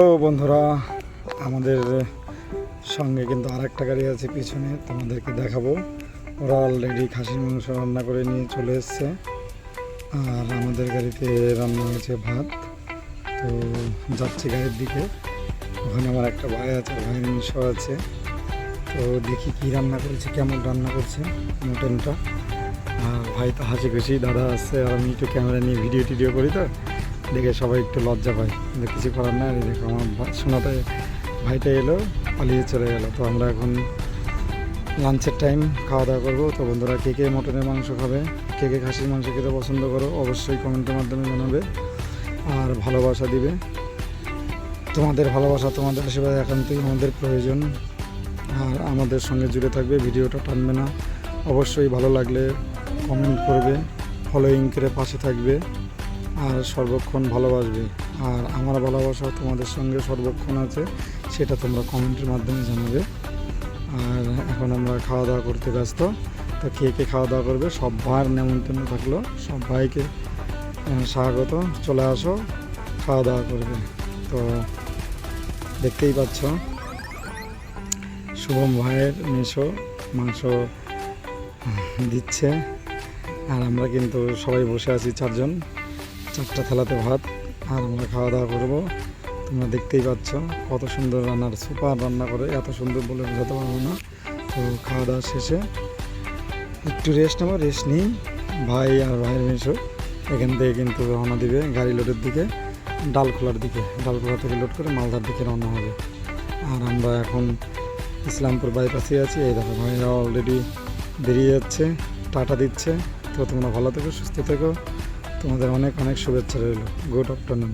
ও বন্ধুরা, আমাদের সঙ্গে কিন্তু আর একটা গাড়ি আছে পিছনে, তোমাদেরকে দেখাবো। ওরা অলরেডি খাসির মাংস রান্না করে নিয়ে চলে এসছে। আর আমাদের গাড়িতে রান্না হয়েছে ভাত। তো যাচ্ছি গাড়ির দিকে। ওখানে আমার একটা ভাই আছে ভাইয়ের মিশ আছে। তো দেখি কি রান্না করেছে, কেমন রান্না করছে মটনটা। আর ভাই তো হাসি খুশি, দাদা আসছে আর আমি একটু ক্যামেরা নিয়ে ভিডিও টিডিও করি তো। দেখে সবাই একটু লজ্জা পায়। কিন্তু কিছু করার এই দেখো আমার শোনাতে ভাইটা এলো, পালিয়ে চলে গেলো। তো আমরা এখন লাঞ্চের টাইম খাওয়া দাওয়া করব। তো বন্ধুরা, কে কে মটনের মাংস খাবে, কে কে খাসির মাংস খেতে পছন্দ করো, অবশ্যই কমেন্টের মাধ্যমে জানাবে। আর ভালোবাসা দিবে। তোমাদের ভালোবাসা, তোমাদের আশীর্বাদ একান্তই আমাদের প্রয়োজন। আর আমাদের সঙ্গে জুড়ে থাকবে, ভিডিওটা টানবে না। অবশ্যই ভালো লাগলে কমেন্ট করবে ফলোয়িং করে পাশে থাকবে। আর সর্বক্ষণ ভালোবাসবে। আর আমার ভালোবাসা তোমাদের সঙ্গে সর্বক্ষণ আছে, সেটা তোমরা কমেন্টের মাধ্যমে জানাবে। আর এখন আমরা খাওয়া দাওয়া করতে ব্যস্ত। তো কে কে খাওয়া দাওয়া করবে সব ভাইয়ের নেমন্তন্ন থাকল। সব ভাইকে স্বাগত। চলে আসো, খাওয়া দাওয়া করবে। তো দেখতেই পাচ্ছ, শুভম ভাইয়ের মেশো মাংস দিচ্ছে। আর আমরা কিন্তু সবাই বসে আছি চারজন। চারটা থালাতে ভাত আর আমরা খাওয়া দাওয়া করব। তোমরা দেখতেই পাচ্ছ কত সুন্দর রান্নার সুপার রান্না করে, এত সুন্দর বলে বোঝাতে পারব না। তো খাওয়া দাওয়া শেষে একটু রেস্ট নেব রেস্ট নিই ভাই আর ভাইয়ের মেশো এখান থেকে কিন্তু রওনা দিবে গাড়ি লোডের দিকে ডালখোলার দিকে। ডালখোলা থেকে লোড করে মালদার দিকে রওনা হবে। আর আমরা এখন ইসলামপুর বাইপাসে আছি। এই দেখো ভাইরা অলরেডি বেরিয়ে যাচ্ছে, টাটা দিচ্ছে। তো তোমরা ভালো থেকো, সুস্থ থেকো। তোমাদের অনেক অনেক শুভেচ্ছা রইল। Good afternoon